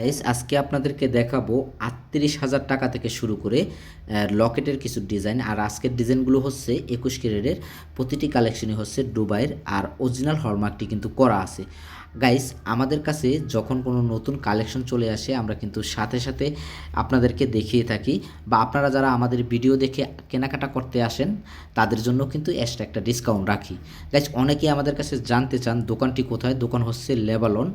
Guys আজকে আপনাদেরকে দেখাবো আটত্রিশ হাজার টাকা থেকে শুরু করে লকেটের কিছু ডিজাইন। আর আজকের ডিজাইনগুলো হচ্ছে একুশ ক্যারেটের, প্রতিটি কালেকশনই হচ্ছে দুবাইয়ের, আর অরিজিনাল হলমার্কটি কিন্তু করা আছে। গাইস আমাদের কাছে যখন কোনো নতুন কালেকশন চলে আসে, আমরা কিন্তু সাথে সাথে আপনাদেরকে দেখিয়ে থাকি বা আপনারা যারা আমাদের ভিডিও দেখে কেনাকাটা করতে আসেন, তাদের জন্য কিন্তু এক্সট্রা একটা ডিসকাউন্ট রাখি। গাইস অনেকেই আমাদের কাছে জানতে চান, দোকানটি কোথায়? দোকান হচ্ছে লেবালন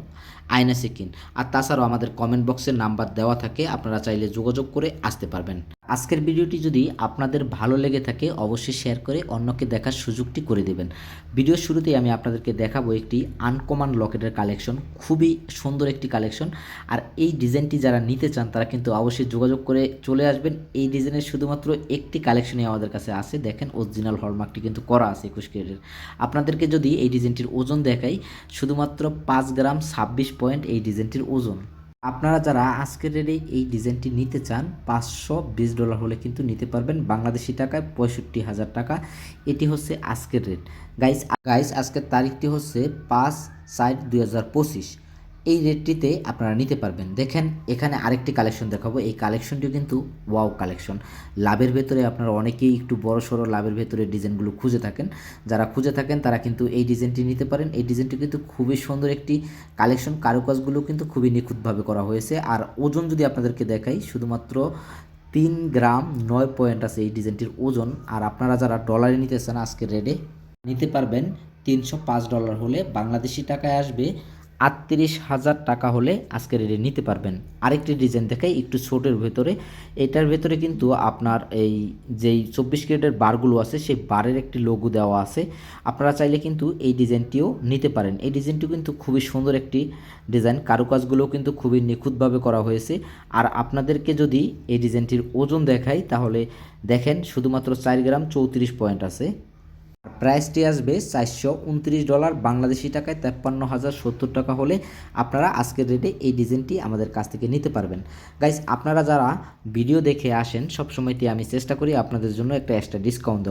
আয়না সিকিন। আর তাছাড়াও আমাদের কমেন্ট বক্সের নাম্বার দেওয়া থাকে, আপনারা চাইলে যোগাযোগ করে আসতে পারবেন। আজকের ভিডিওটি যদি আপনাদের ভালো লেগে থাকে, অবশ্যই শেয়ার করে অন্যকে দেখার সুযোগটি করে দেবেন। ভিডিওর শুরুতেই আমি আপনাদেরকে দেখাবো একটি আনকমন লকেটের কালেকশন খুবই সুন্দর একটি কালেকশন আর এই ডিজাইনটি যারা নিতে চান, তারা কিন্তু অবশ্যই যোগাযোগ করে চলে আসবেন। এই ডিজাইনের শুধুমাত্র একটি কালেকশনই আমাদের কাছে আছে। দেখেন অরিজিনাল হলমার্কটি কিন্তু করা আছে একুশ ক্যারেটের। আপনাদেরকে যদি এই ডিজাইনটির ওজন দেখাই, শুধুমাত্র পাঁচ গ্রাম ছাব্বিশ পয়েন্ট এই ডিজাইনটির ওজন। আপনারা যারা আজকের রেটে এই ডিজাইনটি নিতে চান, পাঁচশো বিশ ডলার হলে কিন্তু নিতে পারবেন বাংলাদেশি টাকায় পঁয়ষট্টি হাজার টাকা। এটি হচ্ছে আজকের রেট গাইস গাইস আজকের তারিখটি হচ্ছে পাঁচ সাইট দুই হাজার পঁচিশ। এই রেটটিতে আপনারা নিতে পারবেন। দেখেন, এখানে আরেকটি কালেকশন দেখাবো। এই কালেকশনটিও কিন্তু ওয়াও কালেকশন। লাভের ভেতরে আপনারা অনেকেই একটু বড়, সড়ো লাভের ভেতরে ডিজাইনগুলো খুঁজে থাকেন। যারা খুঁজে থাকেন, তারা কিন্তু এই ডিজাইনটি নিতে পারেন। এই ডিজাইনটি কিন্তু খুবই সুন্দর একটি কালেকশন। কারুকাজগুলো কিন্তু খুবই নিখুঁতভাবে করা হয়েছে। আর ওজন যদি আপনাদেরকে দেখাই, শুধুমাত্র তিন গ্রাম নয় পয়েন্ট আছে এই ডিজাইনটির ওজন। আর আপনারা যারা ডলারে নিতে চান, আজকের রেটে নিতে পারবেন। তিনশো পাঁচ ডলার হলে বাংলাদেশি টাকায় আসবে আটত্রিশ হাজার টাকা হলে আজকের রেটে নিতে পারবেন। আরেকটি ডিজাইন দেখাই, একটু ছোটের ভেতরে। এটার ভেতরে কিন্তু আপনার এই যেই চব্বিশ ক্যারেটের বারগুলো আছে, সেই বারের একটি লোগো দেওয়া আছে। আপনারা চাইলে কিন্তু এই ডিজাইনটিও নিতে পারেন। এই ডিজাইনটিও কিন্তু খুবই সুন্দর একটি ডিজাইন। কারুকাজগুলোও কিন্তু খুবই নিখুঁতভাবে করা হয়েছে। আর আপনাদেরকে যদি এই ডিজাইনটির ওজন দেখাই, তাহলে দেখেন শুধুমাত্র চার গ্রাম চৌত্রিশ পয়েন্ট আছে। প্রাইসটি আসবে চারশো উনত্রিশ ডলার, বাংলাদেশি টাকায় তেপ্পান্ন হাজার সত্তর টাকা হলে আপনারা আজকের রেটে এই ডিজাইনটি আমাদের কাছ থেকে নিতে পারবেন। গাইস আপনারা যারা ভিডিও দেখে আসেন, সবসময়টি আমি চেষ্টা করি আপনাদের জন্য একটা এক্সট্রা ডিসকাউন্ট